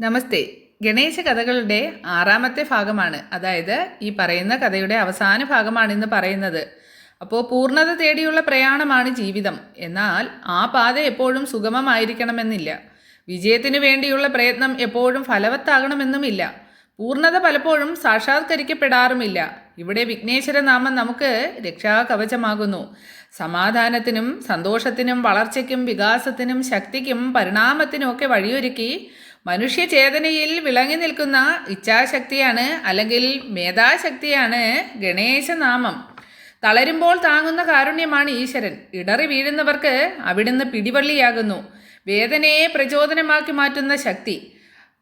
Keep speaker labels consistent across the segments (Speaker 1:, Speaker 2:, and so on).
Speaker 1: നമസ്തേ. ഗണേശ കഥകളുടെ ആറാമത്തെ ഭാഗമാണ്. അതായത് ഈ പറയുന്ന കഥയുടെ അവസാന ഭാഗമാണ് ഇന്ന് പറയുന്നത്. അപ്പോൾ പൂർണത തേടിയുള്ള പ്രയാണമാണ് ജീവിതം. എന്നാൽ ആ പാത എപ്പോഴും സുഗമമായിരിക്കണമെന്നില്ല. വിജയത്തിനു വേണ്ടിയുള്ള പ്രയത്നം എപ്പോഴും ഫലവത്താകണമെന്നുമില്ല. പൂർണത പലപ്പോഴും സാക്ഷാത്കരിക്കപ്പെടാറുമില്ല. ഇവിടെ വിഘ്നേശ്വര നാമം നമുക്ക് രക്ഷാകവചമാകുന്നു. സമാധാനത്തിനും സന്തോഷത്തിനും വളർച്ചയ്ക്കും വികാസത്തിനും ശക്തിക്കും പരിണാമത്തിനും ഒക്കെ വഴിയൊരുക്കി മനുഷ്യചേതനയിൽ വിളങ്ങി നിൽക്കുന്ന ഇച്ഛാശക്തിയാണ് അല്ലെങ്കിൽ മേധാശക്തിയാണ് ഗണേശനാമം. തളരുമ്പോൾ താങ്ങുന്ന കാരുണ്യമാണ് ഈശ്വരൻ. ഇടറി വീഴുന്നവർക്ക് അവിടുന്ന് പിടിവള്ളിയാകുന്നു. വേദനയെ പ്രചോദനമാക്കി മാറ്റുന്ന ശക്തി.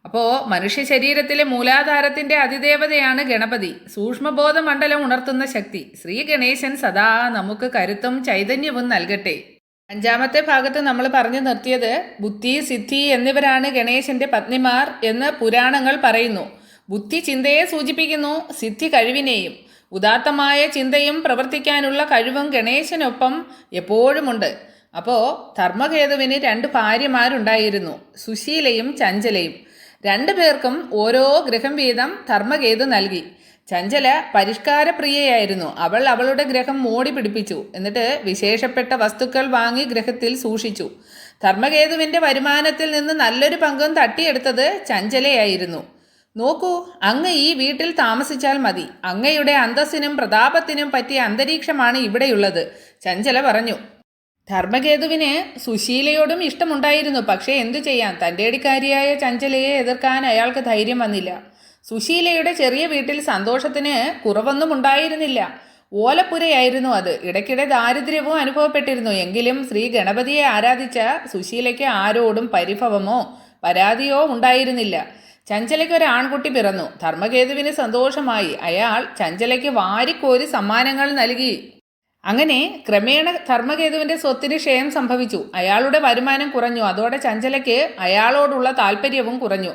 Speaker 1: അപ്പോൾ മനുഷ്യ ശരീരത്തിലെ മൂലാധാരത്തിന്റെ അതിദേവതയാണ് ഗണപതി. സൂക്ഷ്മബോധ മണ്ഡലം ഉണർത്തുന്ന ശക്തി. ശ്രീ ഗണേശൻ സദാ നമുക്ക് കരുത്തും ചൈതന്യവും നൽകട്ടെ. അഞ്ചാമത്തെ ഭാഗത്ത് നമ്മൾ പറഞ്ഞു നിർത്തിയത് ബുദ്ധി സിദ്ധി എന്നിവരാണ് ഗണേശന്റെ പത്നിമാർ എന്ന് പുരാണങ്ങൾ പറയുന്നു. ബുദ്ധി ചിന്തയെ സൂചിപ്പിക്കുന്നു സിദ്ധി കഴിവിനെയും. ഉദാത്തമായ ചിന്തയും പ്രവർത്തിക്കാനുള്ള കഴിവും ഗണേശനൊപ്പം എപ്പോഴുമുണ്ട്. അപ്പോൾ ധർമ്മകേതുവിന് രണ്ട് ഭാര്യമാരുണ്ടായിരുന്നു സുശീലയും ചഞ്ചലയും. രണ്ടു പേർക്കും ഓരോ ഗൃഹം വീതം ധർമ്മകേതു നൽകി. ചഞ്ചല പരിഷ്കാരപ്രിയയായിരുന്നു. അവൾ അവളുടെ ഗ്രഹം മോടി പിടിപ്പിച്ചു. എന്നിട്ട് വിശേഷപ്പെട്ട വസ്തുക്കൾ വാങ്ങി ഗ്രഹത്തിൽ സൂക്ഷിച്ചു. ധർമ്മകേതുവിന്റെ വരുമാനത്തിൽ നിന്ന് നല്ലൊരു പങ്കും തട്ടിയെടുത്തത് ചഞ്ചലയായിരുന്നു. നോക്കൂ അങ്ങ് ഈ വീട്ടിൽ താമസിച്ചാൽ മതി. അങ്ങയുടെ അന്തസ്സിനും പ്രതാപത്തിനും പറ്റിയ അന്തരീക്ഷമാണ് ഇവിടെയുള്ളത് ചഞ്ചല പറഞ്ഞു. ധർമ്മകേതുവിന് സുശീലയോടും ഇഷ്ടമുണ്ടായിരുന്നു. പക്ഷേ എന്തു ചെയ്യാം? തന്റെ അടിക്കാരിയായ ചഞ്ചലയെ എതിർക്കാൻ അയാൾക്ക് ധൈര്യം വന്നില്ല. സുശീലയുടെ ചെറിയ വീട്ടിൽ സന്തോഷത്തിന് കുറവൊന്നും ഉണ്ടായിരുന്നില്ല ഓലപ്പുരയായിരുന്നു അത്. ഇടയ്ക്കിടെ ദാരിദ്ര്യവും അനുഭവപ്പെട്ടിരുന്നു. എങ്കിലും ശ്രീ ഗണപതിയെ ആരാധിച്ച സുശീലയ്ക്ക് ആരോടും പരിഭവമോ പരാതിയോ ഉണ്ടായിരുന്നില്ല. ചഞ്ചലയ്ക്ക് ഒരു ആൺകുട്ടി പിറന്നു. ധർമ്മകേതുവിന് സന്തോഷമായി. അയാൾ ചഞ്ചലയ്ക്ക് വാരിക്കോരി സമ്മാനങ്ങൾ നൽകി. അങ്ങനെ ക്രമേണ ധർമ്മകേതുവിന്റെ സ്വത്തിന് ക്ഷയം സംഭവിച്ചു. അയാളുടെ വരുമാനം കുറഞ്ഞു. അതോടെ ചഞ്ചലയ്ക്ക് അയാളോടുള്ള താല്പര്യവും കുറഞ്ഞു.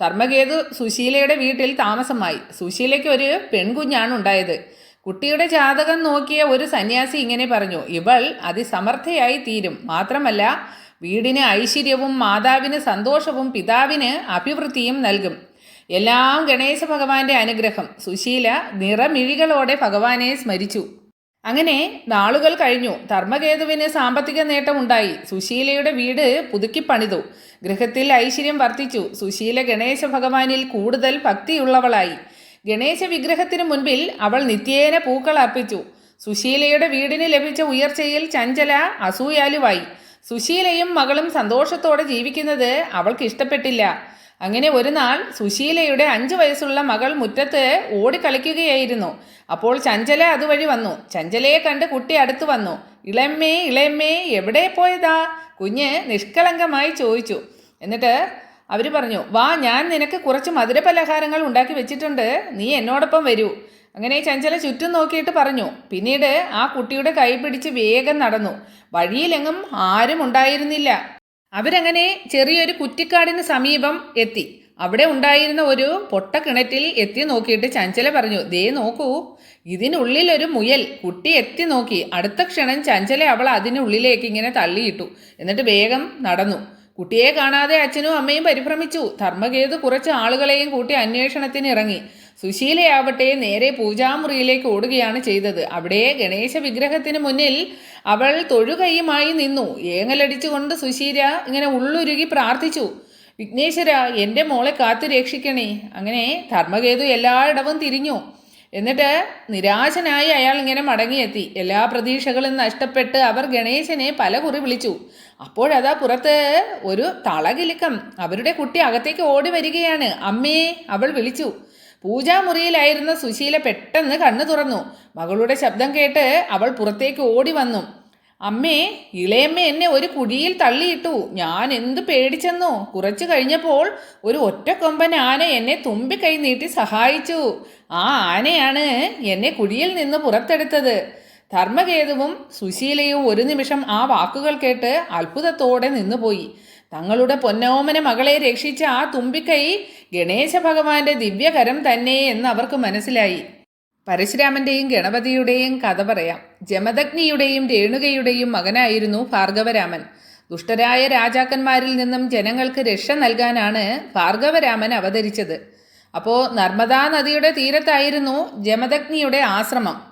Speaker 1: ധർമ്മകേതു സുശീലയുടെ വീട്ടിൽ താമസമായി. സുശീലയ്ക്ക് ഒരു പെൺകുഞ്ഞാണ് ഉണ്ടായത്. കുട്ടിയുടെ ജാതകം നോക്കിയ ഒരു സന്യാസി ഇങ്ങനെ പറഞ്ഞു ഇവൾ അതിസമർത്ഥയായി തീരും. മാത്രമല്ല വീടിന് ഐശ്വര്യവും മാതാവിന് സന്തോഷവും പിതാവിന് അഭിവൃദ്ധിയും നൽകും. എല്ലാം ഗണേശ ഭഗവാന്റെ അനുഗ്രഹം. സുശീല നിറമിഴികളോടെ ഭഗവാനെ സ്മരിച്ചു. അങ്ങനെ നാളുകൾ കഴിഞ്ഞു. ധർമ്മകേതുവിന് സാമ്പത്തിക നേട്ടമുണ്ടായി. സുശീലയുടെ വീട് പുതുക്കി പണിതു. ഗൃഹത്തിൽ ഐശ്വര്യം വർദ്ധിച്ചു. സുശീല ഗണേശ ഭഗവാനിൽ കൂടുതൽ ഭക്തിയുള്ളവളായി. ഗണേശ വിഗ്രഹത്തിനു മുൻപിൽ അവൾ നിത്യേന പൂക്കൾ അർപ്പിച്ചു. സുശീലയുടെ വീടിന് ലഭിച്ച ഉയർച്ചയിൽ ചഞ്ചല അസൂയാലുവായി. സുശീലയും മകളും സന്തോഷത്തോടെ ജീവിക്കുന്നത് അവൾക്ക് ഇഷ്ടപ്പെട്ടില്ല അങ്ങനെ ഒരു നാൾ സുശീലയുടെ അഞ്ചു വയസ്സുള്ള മകൾ മുറ്റത്ത് ഓടിക്കളിക്കുകയായിരുന്നു അപ്പോൾ ചഞ്ചല അതുവഴി വന്നു. ചഞ്ചലയെ കണ്ട് കുട്ടി അടുത്തു വന്നു. ഇളയമ്മേ ഇളയമ്മേ എവിടെ പോയതാ? കുഞ്ഞ് നിഷ്കളങ്കമായി ചോദിച്ചു. എന്നിട്ട് അവർ പറഞ്ഞു വാ ഞാൻ നിനക്ക് കുറച്ച് മധുരപലഹാരങ്ങൾ ഉണ്ടാക്കി വെച്ചിട്ടുണ്ട്. നീ എന്നോടൊപ്പം വരൂ. അങ്ങനെ ചഞ്ചല ചുറ്റും നോക്കിയിട്ട് പറഞ്ഞു. പിന്നീട് ആ കുട്ടിയുടെ കൈ പിടിച്ച് വേഗം നടന്നു. വഴിയിലെങ്ങും ആരും ഉണ്ടായിരുന്നില്ല. അവരങ്ങനെ ചെറിയൊരു കുറ്റിക്കാടിന് സമീപം എത്തി. അവിടെ ഉണ്ടായിരുന്ന ഒരു പൊട്ട കിണറ്റിൽ എത്തി നോക്കിയിട്ട് ചഞ്ചല പറഞ്ഞു ദേ നോക്കൂ ഇതിനുള്ളിൽ ഒരു മുയൽ കുട്ടി എത്തി നോക്കി. അടുത്ത ക്ഷണം ചഞ്ചല അവൾ അതിനുള്ളിലേക്ക് ഇങ്ങനെ തള്ളിയിട്ടു. എന്നിട്ട് വേഗം നടന്നു. കുട്ടിയെ കാണാതെ അച്ഛനും അമ്മയും പരിഭ്രമിച്ചു. ധർമ്മകേതു കുറച്ച് ആളുകളെയും കൂട്ടി അന്വേഷണത്തിന് ഇറങ്ങി സുശീലയാവട്ടെ നേരെ പൂജാമുറിയിലേക്ക് ഓടുകയാണ് ചെയ്തത്. അവിടെ ഗണേശ വിഗ്രഹത്തിന് മുന്നിൽ അവൾ തൊഴുകൈയുമായി നിന്നു. ഏങ്ങലടിച്ചുകൊണ്ട് സുശീല ഇങ്ങനെ ഉള്ളുരുകി പ്രാർത്ഥിച്ചു. വിഘ്നേശ്വര എന്റെ മോളെ കാത്തു രക്ഷിക്കണേ. അങ്ങനെ ധർമ്മകേതു എല്ലായിടവും തിരിഞ്ഞു. എന്നിട്ട് നിരാശനായി അയാൾ ഇങ്ങനെ മടങ്ങിയെത്തി. എല്ലാ പ്രതീക്ഷകളും നഷ്ടപ്പെട്ട് അവർ ഗണേശനെ പല കുറി വിളിച്ചു. അപ്പോഴതാ പുറത്ത് ഒരു തളകിലുക്കം. അവരുടെ കുട്ടി അകത്തേക്ക് ഓടി വരികയാണ്. അമ്മേ അവൾ വിളിച്ചു. പൂജാമുറിയിലായിരുന്ന സുശീല പെട്ടെന്ന് കണ്ണു തുറന്നു. മകളുടെ ശബ്ദം കേട്ട് അവൾ പുറത്തേക്ക് ഓടി വന്നു. അമ്മേ ഇളയമ്മ എന്നെ ഒരു കുഴിയിൽ തള്ളിയിട്ടു. ഞാൻ എന്ത് പേടിച്ചെന്നോ? കുറച്ചു കഴിഞ്ഞപ്പോൾ ഒരു ഒറ്റക്കൊമ്പൻ ആന എന്നെ തുമ്പിക്കൈ നീട്ടി സഹായിച്ചു. ആ ആനയാണ് എന്നെ കുഴിയിൽ നിന്ന് പുറത്തെടുത്തത്. ധർമ്മകേതുവും സുശീലയും ഒരു നിമിഷം ആ വാക്കുകൾ കേട്ട് അത്ഭുതത്തോടെ നിന്നുപോയി. തങ്ങളുടെ പൊന്നോമന മകളെ രക്ഷിച്ച ആ തുമ്പിക്കൈ ഗണേശ ഭഗവാന്റെ ദിവ്യകരം തന്നെ എന്ന് അവർക്ക് മനസ്സിലായി. പരശുരാമന്റെയും ഗണപതിയുടെയും കഥ പറയാം. ജമദഗ്നിയുടെയും രേണുകയുടെയും മകനായിരുന്നു ഭാർഗവരാമൻ. ദുഷ്ടരായ രാജാക്കന്മാരിൽ നിന്നും ജനങ്ങൾക്ക് രക്ഷ നൽകാനാണ് ഭാർഗവരാമൻ അവതരിച്ചത്. അപ്പോൾ നർമ്മദാ നദിയുടെ തീരത്തായിരുന്നു ജമദഗ്നിയുടെ ആശ്രമം.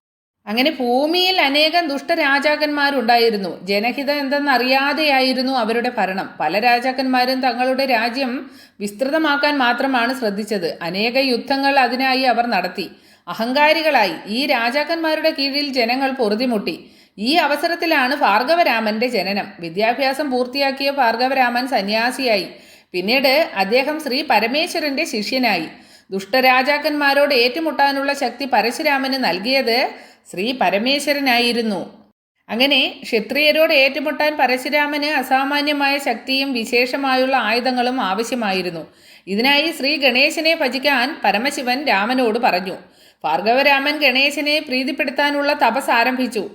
Speaker 1: അങ്ങനെ ഭൂമിയിൽ അനേകം ദുഷ്ടരാജാക്കന്മാരുണ്ടായിരുന്നു ജനഹിതം എന്തെന്നറിയാതെയായിരുന്നു അവരുടെ ഭരണം. പല രാജാക്കന്മാരും തങ്ങളുടെ രാജ്യം വിസ്തൃതമാക്കാൻ മാത്രമാണ് ശ്രദ്ധിച്ചത്. അനേക യുദ്ധങ്ങൾ അതിനായി അവർ നടത്തി. അഹങ്കാരികളായി. ഈ രാജാക്കന്മാരുടെ കീഴിൽ ജനങ്ങൾ പൊറുതിമുട്ടി. ഈ അവസരത്തിലാണ് ഭാർഗവരാമന്റെ ജനനം. വിദ്യാഭ്യാസം പൂർത്തിയാക്കിയ ഭാർഗവരാമൻ സന്യാസിയായി. പിന്നീട് അദ്ദേഹം ശ്രീ പരമേശ്വരന്റെ ശിഷ്യനായി. ദുഷ്ടരാജാക്കന്മാരോട് ഏറ്റുമുട്ടാനുള്ള ശക്തി പരശുരാമന് നൽകിയത് ശ്രീ പരമേശ്വരനായിരുന്നു. അങ്ങനെ ക്ഷത്രിയരോട് ഏറ്റുമുട്ടാൻ പരശുരാമന് അസാമാന്യമായ ശക്തിയും വിശേഷമായുള്ള ആയുധങ്ങളും ആവശ്യമായിരുന്നു. ഇതിനായി ശ്രീ ഗണേശനെ ഭജിക്കാൻ പരമശിവൻ രാമനോട് പറഞ്ഞു. ഭാർഗവരാമൻ ഗണേശനെ പ്രീതിപ്പെടുത്താനുള്ള തപസ് ആരംഭിച്ചു.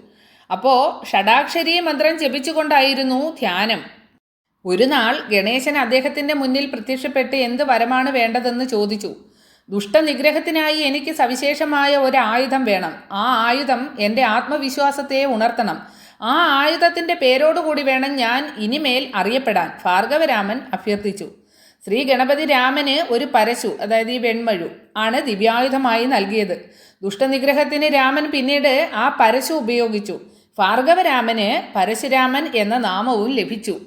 Speaker 1: അപ്പോൾ ഷടാക്ഷരി മന്ത്രം ജപിച്ചുകൊണ്ടായിരുന്നു ധ്യാനം. ഒരു നാൾ ഗണേശൻ അദ്ദേഹത്തിന്റെ മുന്നിൽ പ്രത്യക്ഷപ്പെട്ട് എന്ത് വരമാണ് വേണ്ടതെന്ന് ചോദിച്ചു. ദുഷ്ടനിഗ്രഹത്തിനായി എനിക്ക് സവിശേഷമായ ഒരു ആയുധം വേണം. ആ ആയുധം എന്റെ ആത്മവിശ്വാസത്തെ ഉണർത്തണം. ആ ആയുധത്തിന്റെ പേരോടുകൂടി വേണം ഞാൻ ഇനിമേൽ അറിയപ്പെടാൻ. ഭാർഗവരാമൻ അഭ്യർത്ഥിച്ചു. ശ്രീ ഗണപതി രാമന് ഒരു പരശു അതായത് ഈ വെൺമഴു ആണ് ദിവ്യായുധമായി നൽകിയത്. ദുഷ്ടനിഗ്രഹത്തിന് രാമൻ പിന്നീട് ആ പരശു ഉപയോഗിച്ചു. ഭാർഗവരാമന് പരശുരാമൻ എന്ന നാമവും ലഭിച്ചു.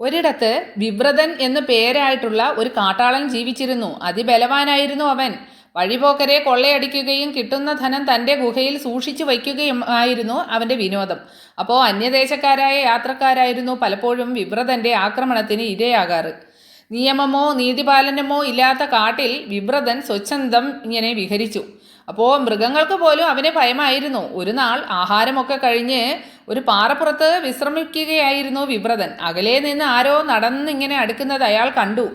Speaker 1: ഒരിടത്ത് വിവ്രതൻ എന്നു പേരായിട്ടുള്ള ഒരു കാട്ടാളൻ ജീവിച്ചിരുന്നു. അതിബലവാനായിരുന്നു അവൻ. വഴിപോക്കരെ കൊള്ളയടിക്കുകയും കിട്ടുന്ന ധനം തന്റെ ഗുഹയിൽ സൂക്ഷിച്ചു വയ്ക്കുകയും ആയിരുന്നു അവന്റെ വിനോദം. അപ്പോൾ അന്യദേശക്കാരായ യാത്രക്കാരായിരുന്നു പലപ്പോഴും വിവ്രതന്റെ ആക്രമണത്തിന് ഇരയാകാറ്. നിയമമോ നീതിപാലനമോ ഇല്ലാത്ത കാട്ടിൽ വിവ്രതൻ സ്വച്ഛന്തം ഇങ്ങനെ വിഹരിച്ചു. അപ്പോൾ മൃഗങ്ങൾക്ക് പോലും അവന് ഭയമായിരുന്നു. ഒരു നാൾ ആഹാരമൊക്കെ കഴിഞ്ഞ് ഒരു പാറപ്പുറത്ത് വിശ്രമിക്കുകയായിരുന്നു വിവ്രതൻ അകലെ നിന്ന് ആരോ നടന്നിങ്ങനെ അടുക്കുന്നത് അയാൾ കണ്ടു.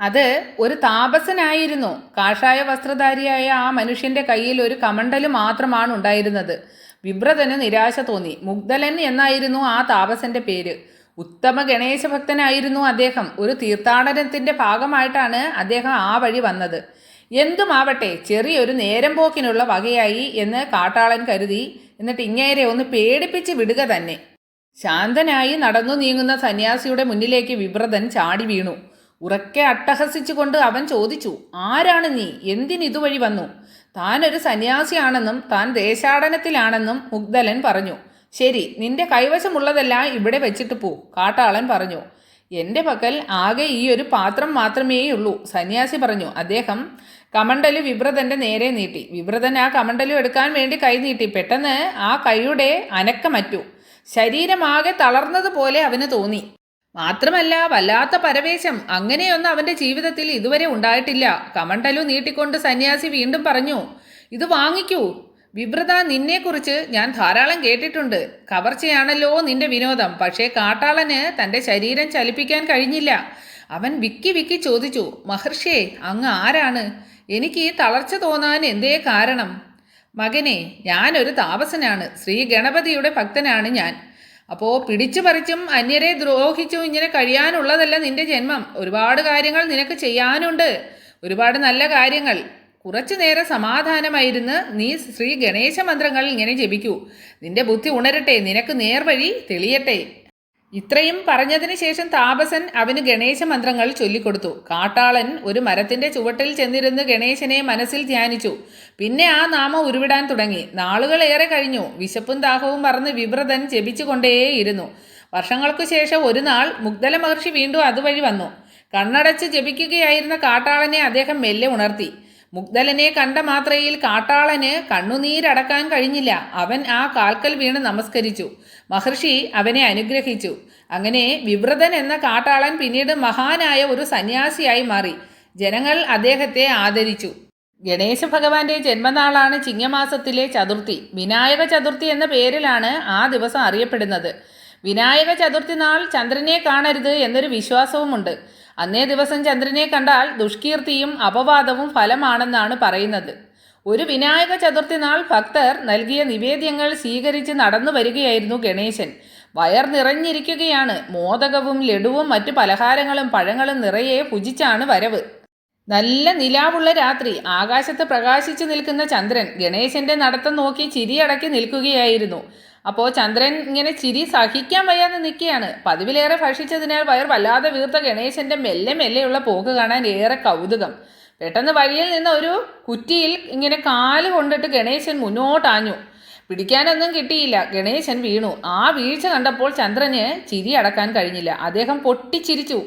Speaker 1: അത് ഒരു താപസനായിരുന്നു. കാഷായ വസ്ത്രധാരിയായ ആ മനുഷ്യന്റെ കയ്യിൽ ഒരു കമണ്ടൽ മാത്രമാണ് ഉണ്ടായിരുന്നത്. വിവ്രതന് നിരാശ തോന്നി. മുഗ്ധലൻ എന്നായിരുന്നു ആ താപസന്റെ പേര്. ഉത്തമ ഗണേശഭക്തനായിരുന്നു അദ്ദേഹം. ഒരു തീർത്ഥാടനത്തിന്റെ ഭാഗമായിട്ടാണ് അദ്ദേഹം ആ വഴി വന്നത്. എന്തുമാവട്ടെ ചെറിയൊരു നേരം പോക്കിനുള്ള വകയായി എന്ന് കാട്ടാളൻ കരുതി. എന്നിട്ട് ഇങ്ങേരെ ഒന്ന് പേടിപ്പിച്ച് വിടുക തന്നെ. ശാന്തനായി നടന്നു നീങ്ങുന്ന സന്യാസിയുടെ മുന്നിലേക്ക് വിവ്രതൻ ചാടി വീണു. ഉറക്കെ അട്ടഹസിച്ചുകൊണ്ട് അവൻ ചോദിച്ചു ആരാണ് നീ? എന്തിനിതുവഴി വന്നു? താനൊരു സന്യാസിയാണെന്നും താൻ ദേശാടനത്തിലാണെന്നും മുഗ്ധലൻ പറഞ്ഞു. ശരി നിന്റെ കൈവശമുള്ളതെല്ലാം ഇവിടെ വെച്ചിട്ട് പോ കാട്ടാളൻ പറഞ്ഞു. എന്റെ പക്കൽ ആകെ ഈ ഒരു പാത്രം മാത്രമേയുള്ളൂ സന്യാസി പറഞ്ഞു. അദ്ദേഹം കമണ്ടൽ വിവ്രതന്റെ നേരെ നീട്ടി. വിവ്രതൻ ആ കമണ്ടലും എടുക്കാൻ വേണ്ടി കൈ നീട്ടി. പെട്ടെന്ന് ആ കൈയുടെ അനക്കമറ്റു ശരീരമാകെ തളർന്നതുപോലെ അവന് തോന്നി. മാത്രമല്ല വല്ലാത്ത പരവേശം. അങ്ങനെയൊന്നും അവന്റെ ജീവിതത്തിൽ ഇതുവരെ ഉണ്ടായിട്ടില്ല. കമണ്ടലു നീട്ടിക്കൊണ്ട് സന്യാസി വീണ്ടും പറഞ്ഞു ഇത് വാങ്ങിക്കൂ. വിവ്രത നിന്നെക്കുറിച്ച് ഞാൻ ധാരാളം കേട്ടിട്ടുണ്ട്. കവർച്ചയാണല്ലോ നിന്റെ വിനോദം. പക്ഷേ കാട്ടാളന് തന്റെ ശരീരം ചലിപ്പിക്കാൻ കഴിഞ്ഞില്ല. അവൻ വിക്കി വിക്കി ചോദിച്ചു മഹർഷിയെ അങ്ങ് ആരാണ്? എനിക്ക് ഈ തളർച്ച തോന്നാൻ എന്തേ കാരണം? മകനെ ഞാനൊരു താപസനാണ്. ശ്രീ ഗണപതിയുടെ ഭക്തനാണ് ഞാൻ. അപ്പോൾ പിടിച്ചു പറിച്ചും അന്യരെ ദ്രോഹിച്ചും ഇങ്ങനെ കഴിയാനുള്ളതല്ല നിന്റെ ജന്മം. ഒരുപാട് കാര്യങ്ങൾ നിനക്ക് ചെയ്യാനുണ്ട്. ഒരുപാട് നല്ല കാര്യങ്ങൾ. കുറച്ചു നേരം സമാധാനമായിരുന്ന് നീ ശ്രീ ഗണേശ മന്ത്രങ്ങൾ ഇങ്ങനെ ജപിക്കൂ. നിന്റെ ബുദ്ധി ഉണരട്ടെ നിനക്ക് നേർവഴി തെളിയട്ടെ. ഇത്രയും പറഞ്ഞതിന് ശേഷം താപസൻ അവന് ഗണേശ മന്ത്രങ്ങൾ ചൊല്ലിക്കൊടുത്തു. കാട്ടാളൻ ഒരു മരത്തിന്റെ ചുവട്ടിൽ ചെന്നിരുന്ന് ഗണേശനെ മനസ്സിൽ ധ്യാനിച്ചു. പിന്നെ ആ നാമം ഉരുവിടാൻ തുടങ്ങി. നാളുകൾ ഏറെ കഴിഞ്ഞു. വിശപ്പും ദാഹവും മറന്ന് വിവ്രതൻ ജപിച്ചുകൊണ്ടേയിരുന്നു. വർഷങ്ങൾക്കു ശേഷം ഒരു നാൾ മുഗ്ധല മഹർഷി വീണ്ടും അതുവഴി വന്നു. കണ്ണടച്ച് ജപിക്കുകയായിരുന്ന കാട്ടാളനെ അദ്ദേഹം മെല്ലെ ഉണർത്തി. മുഗ്ധലനെ കണ്ട മാത്രയിൽ കാട്ടാളന് കണ്ണുനീരടക്കാൻ കഴിഞ്ഞില്ല. അവൻ ആ കാൽക്കൽ വീണ് നമസ്കരിച്ചു. മഹർഷി അവനെ അനുഗ്രഹിച്ചു. അങ്ങനെ വിവ്രതൻ എന്ന കാട്ടാളൻ പിന്നീട് മഹാനായ ഒരു സന്യാസിയായി മാറി. ജനങ്ങൾ അദ്ദേഹത്തെ ആദരിച്ചു. ഗണേശ ഭഗവാന്റെ ജന്മനാളാണ് ചിങ്ങമാസത്തിലെ ചതുർത്ഥി. വിനായക ചതുർത്ഥി എന്ന പേരിലാണ് ആ ദിവസം അറിയപ്പെടുന്നത്. വിനായക ചതുർത്ഥി നാൾ ചന്ദ്രനെ കാണരുത് എന്നൊരു വിശ്വാസവുമുണ്ട്. അന്നേ ദിവസം ചന്ദ്രനെ കണ്ടാൽ ദുഷ്കീർത്തിയും അപവാദവും ഫലമാണെന്നാണ് പറയുന്നത്. ഒരു വിനായക ചതുർത്ഥി നാൾ ഭക്തർ നൽകിയ നിവേദ്യങ്ങൾ സ്വീകരിച്ച് നടന്നു വരികയായിരുന്നു ഗണേശൻ. വയർ നിറഞ്ഞിരിക്കുകയാണ്. മോദകവും ലഡുവും മറ്റു പലഹാരങ്ങളും പഴങ്ങളും നിറയെ ഭുജിച്ചാണ് വരവ്. നല്ല നിലാവുള്ള രാത്രി ആകാശത്ത് പ്രകാശിച്ചു നിൽക്കുന്ന ചന്ദ്രൻ ഗണേശന്റെ നടത്തം നോക്കി ചിരിയടക്കി നിൽക്കുകയായിരുന്നു. അപ്പോൾ ചന്ദ്രൻ ഇങ്ങനെ ചിരി സഹിക്കാൻ വയ്യാതെ നിൽക്കുകയാണ്. പതിവിലേറെ ഭക്ഷിച്ചതിനാൽ വയർ വല്ലാതെ വീർത്ത ഗണേശന്റെ മെല്ലെ മെല്ലെയുള്ള പോക്ക് കാണാൻ ഏറെ കൗതുകം. പെട്ടെന്ന് വഴിയിൽ നിന്ന് ഒരു കുറ്റിയിൽ ഇങ്ങനെ കാൽ കൊണ്ടിട്ട് ഗണേശൻ മുന്നോട്ടാഞ്ഞു. പിടിക്കാനൊന്നും കിട്ടിയില്ല. ഗണേശൻ വീണു. ആ വീഴ്ച കണ്ടപ്പോൾ ചന്ദ്രന് ചിരി അടക്കാൻ കഴിഞ്ഞില്ല. അദ്ദേഹം പൊട്ടിച്ചിരിച്ചു.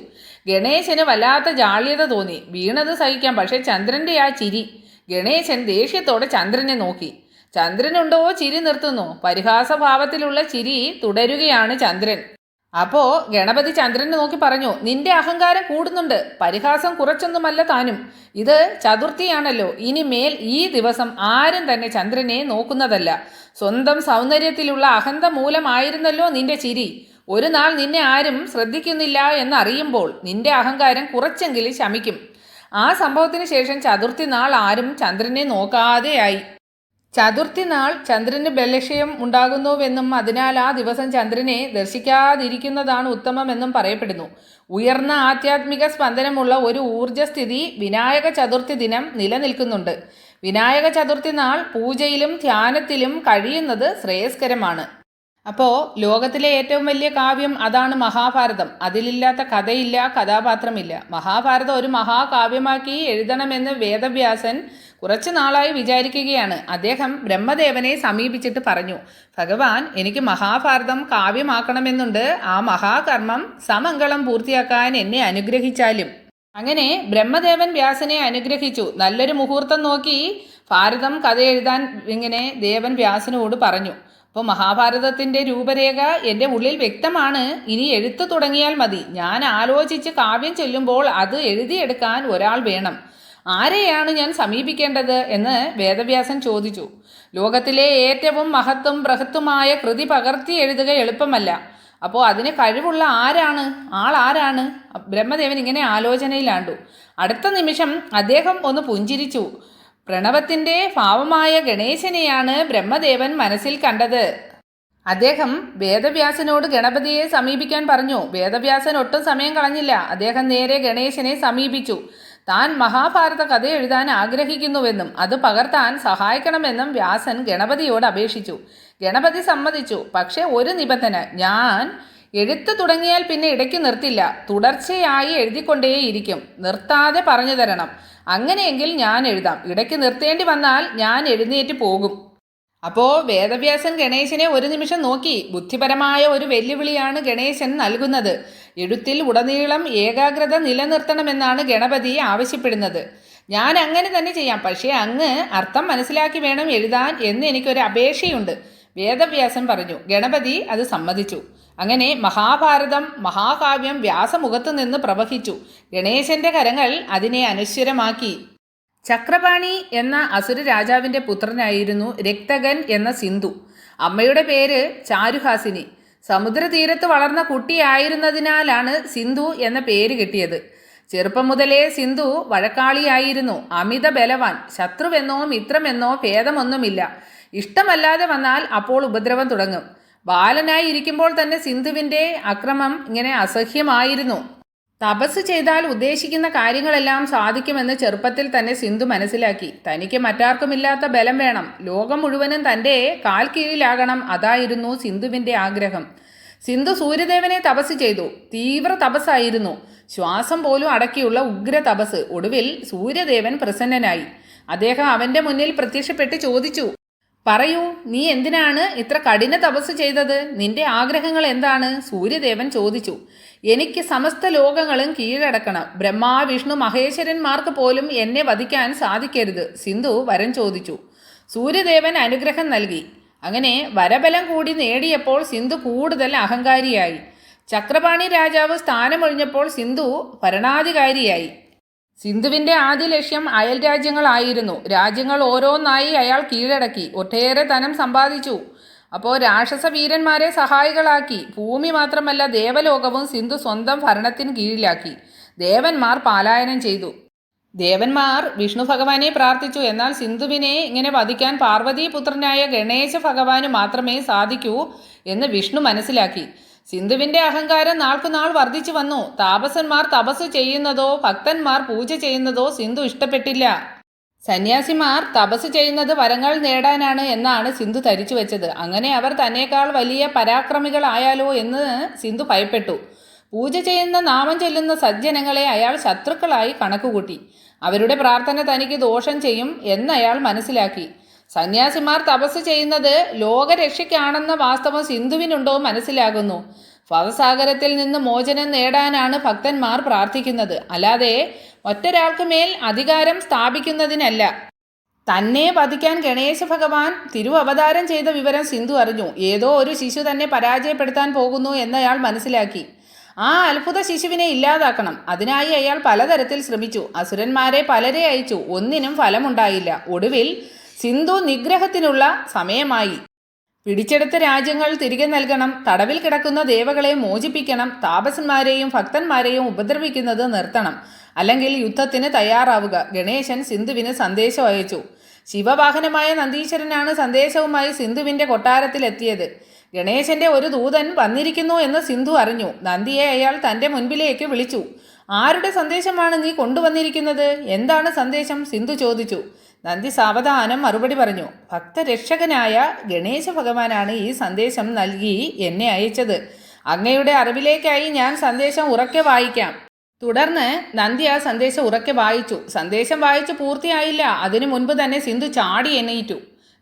Speaker 1: ഗണേശന് വല്ലാത്ത ജാള്യത തോന്നി. വീണത് സഹിക്കാം പക്ഷേ ചന്ദ്രന്റെ ആ ചിരി. ഗണേശൻ ദേഷ്യത്തോടെ ചന്ദ്രനെ നോക്കി. ചന്ദ്രനുണ്ടോ ചിരി നിർത്തുന്നു. പരിഹാസഭാവത്തിലുള്ള ചിരി തുടരുകയാണ് ചന്ദ്രൻ. അപ്പോ ഗണപതി ചന്ദ്രനെ നോക്കി പറഞ്ഞു നിന്റെ അഹങ്കാരം കൂടുന്നുണ്ട്. പരിഹാസം കുറച്ചൊന്നുമല്ല താനും. ഇത് ചതുർത്ഥിയാണല്ലോ. ഇനി മേൽ ഈ ദിവസം ആരും തന്നെ ചന്ദ്രനെ നോക്കുന്നതല്ല. സ്വന്തം സൗന്ദര്യത്തിലുള്ള അഹന്ത മൂലമായിരുന്നല്ലോ നിന്റെ ചിരി. ഒരു നാൾ നിന്നെ ആരും ശ്രദ്ധിക്കുന്നില്ല എന്നറിയുമ്പോൾ നിന്റെ അഹങ്കാരം കുറച്ചെങ്കിലും ശമിക്കും. ആ സംഭവത്തിന് ശേഷം ചതുർത്ഥി നാൾ ആരും ചന്ദ്രനെ നോക്കാതെയായി. ചതുർത്ഥി നാൾ ചന്ദ്രന് ബലക്ഷയം ഉണ്ടാകുന്നുവെന്നും അതിനാൽ ആ ദിവസം ചന്ദ്രനെ ദർശിക്കാതിരിക്കുന്നതാണ് ഉത്തമമെന്നും പറയപ്പെടുന്നു. ഉയർന്ന ആധ്യാത്മിക സ്പന്ദനമുള്ള ഒരു ഊർജസ്ഥിതി വിനായക ചതുർത്ഥി ദിനം നിലനിൽക്കുന്നുണ്ട്. വിനായക ചതുർത്ഥി നാൾ പൂജയിലും ധ്യാനത്തിലും കഴിയുന്നത് ശ്രേയസ്കരമാണ്. അപ്പോൾ ലോകത്തിലെ ഏറ്റവും വലിയ കാവ്യം അതാണ് മഹാഭാരതം. അതിലില്ലാത്ത കഥയില്ല കഥാപാത്രമില്ല. മഹാഭാരതം ഒരു മഹാകാവ്യമാക്കി എഴുതണമെന്ന് വേദവ്യാസൻ കുറച്ചു നാളായി വിചാരിക്കുകയാണ്. അദ്ദേഹം ബ്രഹ്മദേവനെ സമീപിച്ചിട്ട് പറഞ്ഞു ഭഗവാൻ എനിക്ക് മഹാഭാരതം കാവ്യമാക്കണമെന്നുണ്ട്. ആ മഹാകർമ്മം സമംഗളം പൂർത്തിയാക്കാൻ എന്നെ അനുഗ്രഹിച്ചാലും. അങ്ങനെ ബ്രഹ്മദേവൻ വ്യാസനെ അനുഗ്രഹിച്ചു. നല്ലൊരു മുഹൂർത്തം നോക്കി ഭാരതം കഥ എഴുതാൻ ഇങ്ങനെ ദേവൻ വ്യാസനോട് പറഞ്ഞു. അപ്പോൾ മഹാഭാരതത്തിന്റെ രൂപരേഖ എന്റെ ഉള്ളിൽ വ്യക്തമാണ്. ഇനി എഴുത്ത് തുടങ്ങിയാൽ മതി. ഞാൻ ആലോചിച്ച് കാവ്യം ചൊല്ലുമ്പോൾ അത് എഴുതിയെടുക്കാൻ ഒരാൾ വേണം. ആരെയാണ് ഞാൻ സമീപിക്കേണ്ടത് എന്ന് വേദവ്യാസൻ ചോദിച്ചു. ലോകത്തിലെ ഏറ്റവും മഹത്തും ബൃഹത്തുമായ കൃതി പകർത്തി എഴുതുക എളുപ്പമല്ല. അപ്പോൾ അതിന് കഴിവുള്ള ആരാണ്? ആൾ ആരാണ്? ബ്രഹ്മദേവൻ ഇങ്ങനെ ആലോചനയിലാണ്ടു. അടുത്ത നിമിഷം അദ്ദേഹം ഒന്ന് പുഞ്ചിരിച്ചു. പ്രണവത്തിന്റെ ഭാവമായ ഗണേശനെയാണ് ബ്രഹ്മദേവൻ മനസ്സിൽ കണ്ടത്. അദ്ദേഹം വേദവ്യാസനോട് ഗണപതിയെ സമീപിക്കാൻ പറഞ്ഞു. വേദവ്യാസൻ ഒട്ടും സമയം കളഞ്ഞില്ല. അദ്ദേഹം നേരെ ഗണേശനെ സമീപിച്ചു. താൻ മഹാഭാരത കഥ എഴുതാൻ ആഗ്രഹിക്കുന്നുവെന്നും അത് പകർത്താൻ സഹായിക്കണമെന്നും വ്യാസൻ ഗണപതിയോട് അപേക്ഷിച്ചു. ഗണപതി സമ്മതിച്ചു. പക്ഷേ ഒരു നിബന്ധന ഞാൻ എഴുത്ത് തുടങ്ങിയാൽ പിന്നെ ഇടയ്ക്ക് നിർത്തില്ല. തുടർച്ചയായി എഴുതിക്കൊണ്ടേയിരിക്കും. നിർത്താതെ പറഞ്ഞു തരണം. അങ്ങനെയെങ്കിൽ ഞാൻ എഴുതാം. ഇടയ്ക്ക് നിർത്തേണ്ടി വന്നാൽ ഞാൻ എഴുന്നേറ്റ് പോകും. അപ്പോൾ വേദവ്യാസൻ ഗണേശനെ ഒരു നിമിഷം നോക്കി. ബുദ്ധിപരമായ ഒരു വെല്ലുവിളിയാണ് ഗണേശൻ നൽകുന്നത്. എഴുത്തിൽ ഉടനീളം ഏകാഗ്രത നിലനിർത്തണമെന്നാണ് ഗണപതി ആവശ്യപ്പെടുന്നത്. ഞാൻ അങ്ങനെ തന്നെ ചെയ്യാം. പക്ഷേ അങ്ങ് അർത്ഥം മനസ്സിലാക്കി വേണം എഴുതാൻ എന്ന് എനിക്കൊരു അപേക്ഷയുണ്ട്. വേദവ്യാസൻ പറഞ്ഞു. ഗണപതി അത് സമ്മതിച്ചു. അങ്ങനെ മഹാഭാരതം മഹാകാവ്യം വ്യാസമുഖത്തു നിന്ന് പ്രവഹിച്ചു. ഗണേശന്റെ കരങ്ങൾ അതിനെ അനശ്വരമാക്കി. ചക്രപാണി എന്ന അസുര രാജാവിന്റെ പുത്രനായിരുന്നു രക്തകൻ എന്ന സിന്ധു. അമ്മയുടെ പേര് ചാരുഹാസിനി. സമുദ്രതീരത്ത് വളർന്ന കുട്ടിയായിരുന്നതിനാലാണ് സിന്ധു എന്ന പേര് കിട്ടിയത്. ചെറുപ്പം മുതലേ സിന്ധു വഴക്കാളിയായിരുന്നു. അമിത ബലവാൻ. ശത്രുവെന്നോ മിത്രമെന്നോ ഭേദമൊന്നുമില്ല. ഇഷ്ടമല്ലാതെ വന്നാൽ അപ്പോൾ ഉപദ്രവം തുടങ്ങും. ബാലനായി ഇരിക്കുമ്പോൾ തന്നെ സിന്ധുവിന്റെ അക്രമം ഇങ്ങനെ അസഹ്യമായിരുന്നു. തപസ് ചെയ്താൽ ഉദ്ദേശിക്കുന്ന കാര്യങ്ങളെല്ലാം സാധിക്കുമെന്ന് ചെറുപ്പത്തിൽ തന്നെ സിന്ധു മനസ്സിലാക്കി. തനിക്ക് മറ്റാർക്കുമില്ലാത്ത ബലം വേണം. ലോകം മുഴുവനും തന്റെ കാൽ കീഴിലാകണം അതായിരുന്നു സിന്ധുവിന്റെ ആഗ്രഹം. സിന്ധു സൂര്യദേവനെ തപസ് ചെയ്തു. തീവ്ര തപസ്സായിരുന്നു. ശ്വാസം പോലും അടക്കിയുള്ള ഉഗ്ര തപസ്. ഒടുവിൽ സൂര്യദേവൻ പ്രസന്നനായി. അദ്ദേഹം അവന്റെ മുന്നിൽ പ്രത്യക്ഷപ്പെട്ട് ചോദിച്ചു പറയൂ നീ എന്തിനാണ് ഇത്ര കഠിന തപസ് ചെയ്തത്? നിന്റെ ആഗ്രഹങ്ങൾ എന്താണ്? സൂര്യദേവൻ ചോദിച്ചു. എനിക്ക് സമസ്ത ലോകങ്ങളും കീഴടക്കണം. ബ്രഹ്മാ വിഷ്ണു മഹേശ്വരന്മാർക്ക് പോലും എന്നെ വധിക്കാൻ സാധിക്കരുത് സിന്ധു വരം ചോദിച്ചു. സൂര്യദേവൻ അനുഗ്രഹം നൽകി. അങ്ങനെ വരബലം കൂടി നേടിയപ്പോൾ സിന്ധു കൂടുതൽ അഹങ്കാരിയായി. ചക്രപാണി രാജാവ് സ്ഥാനമൊഴിഞ്ഞപ്പോൾ സിന്ധു ഭരണാധികാരിയായി. സിന്ധുവിന്റെ ആദ്യ ലക്ഷ്യം അയൽ രാജ്യങ്ങളായിരുന്നു. രാജ്യങ്ങൾ ഓരോന്നായി അയാൾ കീഴടക്കി ഒട്ടേറെ ധനം സമ്പാദിച്ചു. അപ്പോൾ രാക്ഷസ വീരന്മാരെ സഹായികളാക്കി. ഭൂമി മാത്രമല്ല ദേവലോകവും സിന്ധു സ്വന്തം ഭരണത്തിന് കീഴിലാക്കി. ദേവന്മാർ പാലായനം ചെയ്തു. ദേവന്മാർ വിഷ്ണു ഭഗവാനെ പ്രാർത്ഥിച്ചു. എന്നാൽ സിന്ധുവിനെ ഇങ്ങനെ വധിക്കാൻ പാർവതീപുത്രനായ ഗണേശ ഭഗവാന് മാത്രമേ സാധിക്കൂ എന്ന് വിഷ്ണു മനസ്സിലാക്കി. സിന്ധുവിന്റെ അഹങ്കാരം നാൾക്കുനാൾ വർദ്ധിച്ചു വന്നു. താപസന്മാർ തപസ് ചെയ്യുന്നതോ ഭക്തന്മാർ പൂജ ചെയ്യുന്നതോ സിന്ധു ഇഷ്ടപ്പെട്ടില്ല. സന്യാസിമാർ തപസ് ചെയ്യുന്നത് വരങ്ങൾ നേടാനാണ് എന്നാണ് സിന്ധു ധരിച്ചു വെച്ചത്. അങ്ങനെ അവർ തന്നെക്കാൾ വലിയ പരാക്രമികളായാലോ എന്ന് സിന്ധു ഭയപ്പെട്ടു. പൂജ ചെയ്യുന്ന നാമം ചൊല്ലുന്ന സജ്ജനങ്ങളെ അയാൾ ശത്രുക്കളായി കണക്കുകൂട്ടി. അവരുടെ പ്രാർത്ഥന തനിക്ക് ദോഷം ചെയ്യും എന്നയാൾ മനസ്സിലാക്കി. സന്യാസിമാർ തപസ് ചെയ്യുന്നത് ലോകരക്ഷയ്ക്കാണെന്ന വാസ്തവം സിന്ധുവിനുണ്ടോ മനസ്സിലാകുന്നു. ഭവസാഗരത്തിൽ നിന്ന് മോചനം നേടാനാണ് ഭക്തന്മാർ പ്രാർത്ഥിക്കുന്നത്. അല്ലാതെ ഒറ്റരാൾക്ക് മേൽ അധികാരം സ്ഥാപിക്കുന്നതിനല്ല. തന്നെ വധിക്കാൻ ഗണേശ ഭഗവാൻ തിരുവവതാരം ചെയ്ത വിവരം സിന്ധു അറിഞ്ഞു. ഏതോ ഒരു ശിശു തന്നെ പരാജയപ്പെടുത്താൻ പോകുന്നു എന്നയാൾ മനസ്സിലാക്കി. ആ അത്ഭുത ശിശുവിനെ ഇല്ലാതാക്കണം. അതിനായി അയാൾ പലതരത്തിൽ ശ്രമിച്ചു. അസുരന്മാരെ പലരെ അയച്ചു. ഒന്നിനും ഫലമുണ്ടായില്ല. ഒടുവിൽ സിന്ധു നിഗ്രഹത്തിനുള്ള സമയമായി. പിടിച്ചെടുത്ത രാജ്യങ്ങൾ തിരികെ നൽകണം തടവിൽ കിടക്കുന്ന ദേവകളെ മോചിപ്പിക്കണം താപസന്മാരെയും ഭക്തന്മാരെയും ഉപദ്രവിക്കുന്നത് നിർത്തണം അല്ലെങ്കിൽ യുദ്ധത്തിന് തയ്യാറാവുക ഗണേശൻ സിന്ധുവിന് സന്ദേശം അയച്ചു. ശിവവാഹനമായ നന്ദീശ്വരനാണ് സന്ദേശവുമായി സിന്ധുവിന്റെ കൊട്ടാരത്തിലെത്തിയത്. ഗണേശന്റെ ഒരു ദൂതൻ വന്നിരിക്കുന്നു എന്ന് സിന്ധു അറിഞ്ഞു. നന്ദിയെ അയാൾ തന്റെ മുൻപിലേക്ക് വിളിച്ചു. ആരുടെ സന്ദേശമാണ് നീ കൊണ്ടുവന്നിരിക്കുന്നത്? എന്താണ് സന്ദേശം? സിന്ധു ചോദിച്ചു. നന്ദി സാവധാനം മറുപടി പറഞ്ഞു. ഭക്തരക്ഷകനായ ഗണേശ ഭഗവാനാണ് ഈ സന്ദേശം നൽകി എന്നെ അയച്ചത്. അങ്ങയുടെ അറിവിലേക്കായി ഞാൻ സന്ദേശം ഉറക്കെ വായിക്കാം. തുടർന്ന് നന്ദി ആ സന്ദേശം ഉറക്കെ വായിച്ചു. സന്ദേശം വായിച്ചു പൂർത്തിയായില്ല. അതിനു മുൻപ് തന്നെ സിന്ധു ചാടി എണ്ണയിറ്റു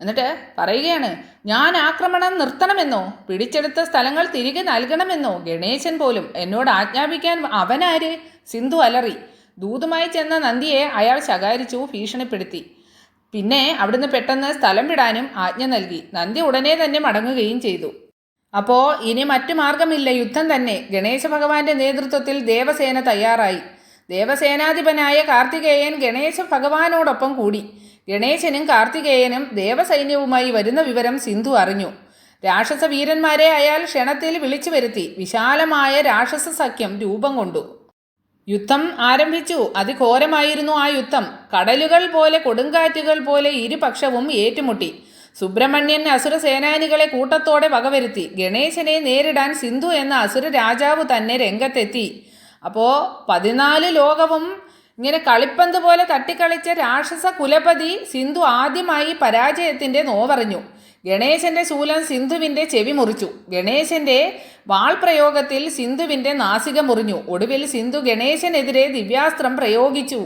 Speaker 1: എന്നിട്ട് പറയുകയാണ് ഞാൻ ആക്രമണം നിർത്തണമെന്നോ? പിടിച്ചെടുത്ത സ്ഥലങ്ങൾ തിരികെ നൽകണമെന്നോ? ഗണേശൻ പോലും എന്നോട് ആജ്ഞാപിക്കാൻ അവനാര്? സിന്ധു അലറി. ദൂതുമായി ചെന്ന നന്ദിയെ അയാൾ ശകാരിച്ചു ഭീഷണിപ്പെടുത്തി. പിന്നെ അവിടുന്ന് പെട്ടെന്ന് സ്ഥലം വിടാനും ആജ്ഞ നൽകി. നന്ദി ഉടനെ തന്നെ മടങ്ങുകയും ചെയ്തു. അപ്പോൾ ഇനി മറ്റു മാർഗമില്ല യുദ്ധം തന്നെ. ഗണേശ ഭഗവാന്റെ നേതൃത്വത്തിൽ ദേവസേന തയ്യാറായി. ദേവസേനാധിപനായ കാർത്തികേയൻ ഗണേശ ഭഗവാനോടൊപ്പം കൂടി. ഗണേശനും കാർത്തികേയനും ദേവസൈന്യവുമായി വരുന്ന വിവരം സിന്ധു അറിഞ്ഞു. രാക്ഷസ വീരന്മാരെ അയാൾ ക്ഷണത്തിൽ വിളിച്ചു വരുത്തി. വിശാലമായ രാക്ഷസ സഖ്യം രൂപം കൊണ്ടു. യുദ്ധം ആരംഭിച്ചു. അതിഘോരമായിരുന്നു ആ യുദ്ധം. കടലുകൾ പോലെ കൊടുങ്കാറ്റുകൾ പോലെ ഇരുപക്ഷവും ഏറ്റുമുട്ടി. സുബ്രഹ്മണ്യൻ അസുര സേനാനികളെ കൂട്ടത്തോടെ വകവരുത്തി. ഗണേശനെ നേരിടാൻ സിന്ധു എന്ന അസുര രാജാവ് തന്നെ രംഗത്തെത്തി. അപ്പോൾ പതിനാല് ലോകവും ഇങ്ങനെ കളിപ്പന്ത് പോലെ തട്ടിക്കളിച്ച രാക്ഷസ കുലപതി സിന്ധു ആദ്യമായി പരാജയത്തിന്റെ നോവറിഞ്ഞു. ഗണേശന്റെ ശൂലം സിന്ധുവിന്റെ ചെവി മുറിച്ചു. ഗണേശന്റെ വാൾ പ്രയോഗത്തിൽ സിന്ധുവിന്റെ നാസിക മുറിഞ്ഞു. ഒടുവിൽ സിന്ധു ഗണേശനെതിരെ ദിവ്യാസ്ത്രം പ്രയോഗിച്ചു.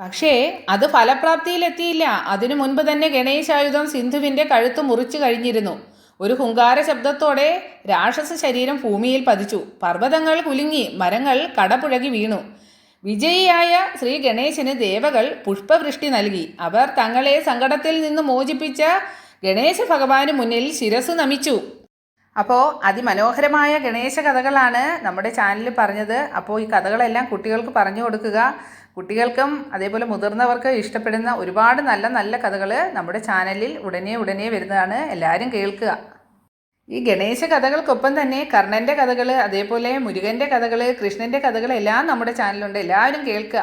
Speaker 1: പക്ഷേ അത് ഫലപ്രാപ്തിയിലെത്തിയില്ല. അതിനു മുൻപ് തന്നെ ഗണേശായുധം സിന്ധുവിന്റെ കഴുത്ത് മുറിച്ചു കഴിഞ്ഞിരുന്നു. ഒരു ഹുങ്കാര ശബ്ദത്തോടെ രാക്ഷസ ശരീരം ഭൂമിയിൽ പതിച്ചു. പർവതങ്ങൾ കുലുങ്ങി മരങ്ങൾ കടപുഴകി വീണു. വിജയിയായ ശ്രീ ഗണേശന് ദേവകൾ പുഷ്പവൃഷ്ടി നൽകി. അവർ തങ്ങളെ സങ്കടത്തിൽ നിന്ന് മോചിപ്പിച്ച ഗണേശ ഭഗവാന് മുന്നിൽ ശിരസ് നമിച്ചു. അപ്പോൾ അതിമനോഹരമായ ഗണേശ കഥകളാണ് നമ്മുടെ ചാനലിൽ പറഞ്ഞത്. അപ്പോൾ ഈ കഥകളെല്ലാം കുട്ടികൾക്ക് പറഞ്ഞു കൊടുക്കുക. കുട്ടികൾക്കും അതേപോലെ മുതിർന്നവർക്ക് ഇഷ്ടപ്പെടുന്ന ഒരുപാട് നല്ല നല്ല കഥകൾ നമ്മുടെ ചാനലിൽ ഉടനെ ഉടനെ വരുന്നതാണ്. എല്ലാവരും കേൾക്കുക. ഈ ഗണേശ കഥകൾക്കൊപ്പം തന്നെ കർണന്റെ കഥകൾ അതേപോലെ മുരുകന്റെ കഥകൾ കൃഷ്ണന്റെ കഥകൾ എല്ലാം നമ്മുടെ ചാനലുണ്ട് എല്ലാവരും കേൾക്കുക.